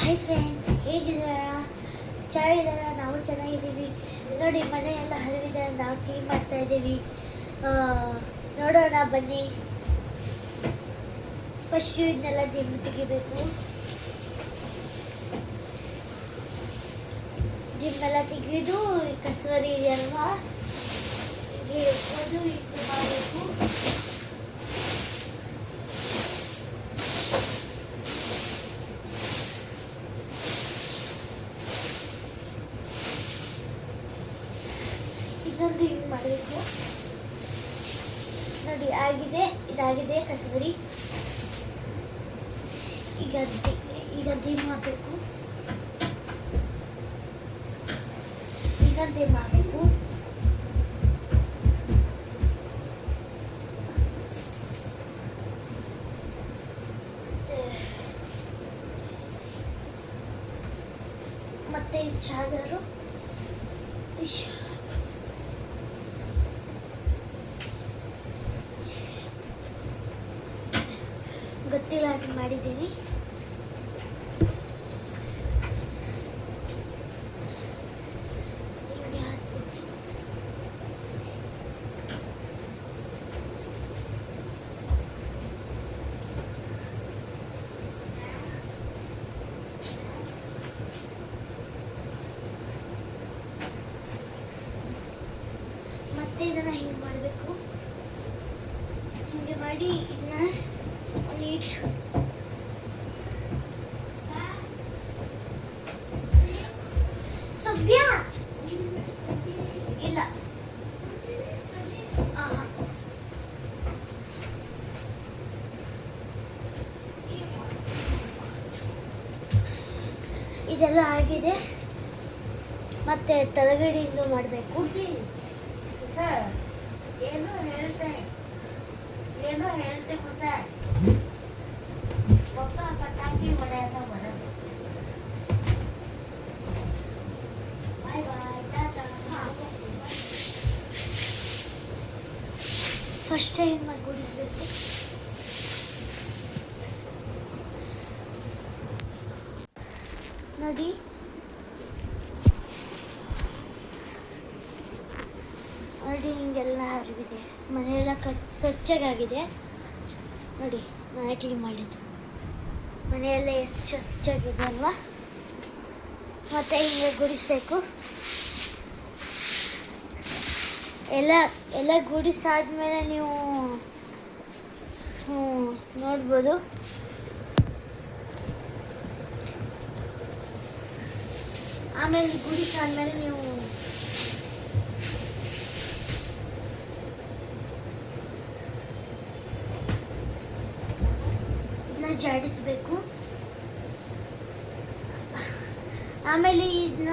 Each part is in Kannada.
ಹಾಯ್ ಫ್ರೆಂಡ್ಸ್ ಹೇಗಿದ್ದೀರಾ? ಚೆನ್ನಾಗಿದ್ದಾರಾ? ನಾವು ಚೆನ್ನಾಗಿದ್ದೀವಿ. ನೋಡಿ ಮನೆ ಎಲ್ಲ ಹರಿವಿದೆ. ನಾವು ಕ್ಲೀನ್ ಮಾಡ್ತಾ ಇದ್ದೀವಿ. ನೋಡೋಣ, ಬನ್ನಿ. ಫಸ್ಟು ಇದನ್ನೆಲ್ಲ ದಿಂಬು ತೆಗಿಬೇಕು. ಜಿಮ್ಮೆಲ್ಲ ತೆಗೆದು ಕಸವರಿ ಇದೆಯಲ್ವಾ? ಹೀಗೆ ಇದು ಮಾಡಬೇಕು. ಇನ್ನೊಂದು ಹಿಂಗೆ ಮಾಡಬೇಕು. ನೋಡಿ, ಆಗಿದೆ, ಇದಾಗಿದೆ ಕಸಬರಿ. ಈಗ ಈಗ ದಿಮ್ ಹಾಕಬೇಕು ಈಗ ದಿಮ್ ಹಾಕಬೇಕು ಮತ್ತೆ ಚಾದರು. ಗೊತ್ತಿಲ್ಲ ಅದು ಮಾಡಿದ್ದೀನಿ. ಮತ್ತೆ ಇದನ್ನ ಹಿಂಗೆ ಮಾಡಬೇಕು ಹಿಂಗೆ ಮಾಡಿ ಇದನ್ನ ನೀಟ್ ಸಭ್ಯ ಇಲ್ಲ. ಇದೆಲ್ಲ ಆಗಿದೆ. ಮತ್ತೆ ತಳಗಡೆಯಿಂದ ಮಾಡಬೇಕು. ಏನು ಹೇಳ್ತೆ ಏನೋ ಹೇಳ್ತೆ ಗೊತ್ತ ಫಸ್ಟ್ ಟೈಮ್ ಗುಡಿಸ್ಬೇಕು ನೋಡಿ ನೋಡಿ ಹಿಂಗೆಲ್ಲ ಹರಿವಿದೆ ಮನೆಯೆಲ್ಲ ಕಚ್ ಸ್ವಚ್ಛಗಾಗಿದೆ. ನೋಡಿ, ನಾನೇ ಕ್ಲೀನ್ ಮಾಡಿದ್ದು. ಮನೆಯೆಲ್ಲ ಎಷ್ಟು ಸ್ವಚ್ಛಾಗಿದೆ ಅಲ್ವಾ? ಮತ್ತೆ ಹಿಂಗೆ ಗುಡಿಸ್ಬೇಕು. ಎಲ್ಲ ಎಲ್ಲ ಗುಡಿಸಾದ್ಮೇಲೆ ನೀವು ನೋಡ್ಬೋದು. ಆಮೇಲೆ ಗುಡಿಸಾದ್ಮೇಲೆ ನೀವು ಜಾಡಿಸ್ಬೇಕು. ಆಮೇಲೆ ಇದನ್ನ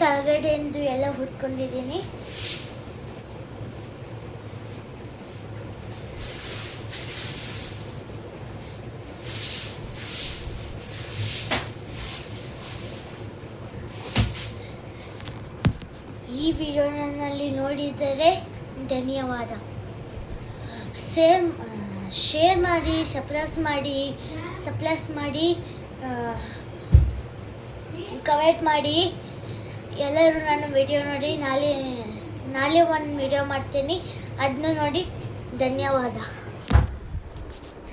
ತಗಡೆಂದು ಎಲ್ಲ ಹುಟ್ಕೊಂಡಿದ್ದೀನಿ ಈ ವಿಡಿಯೋನಲ್ಲಿ ನೋಡಿದರೆ ಧನ್ಯವಾದ. ಸೇರ್ ಶೇರ್ ಮಾಡಿ ಸಪ್ಲಸ್ ಮಾಡಿ ಸಪ್ಲಸ್ ಮಾಡಿ ಕಮೆಂಟ್ ಮಾಡಿ. ಎಲ್ಲರೂ ನನ್ನ ವಿಡಿಯೋ ನೋಡಿ ನಾಳೆ ನಾಳೆ ಒಂದು ವಿಡಿಯೋ ಮಾಡ್ತೀನಿ. ಅದನ್ನು ನೋಡಿ ಧನ್ಯವಾದ.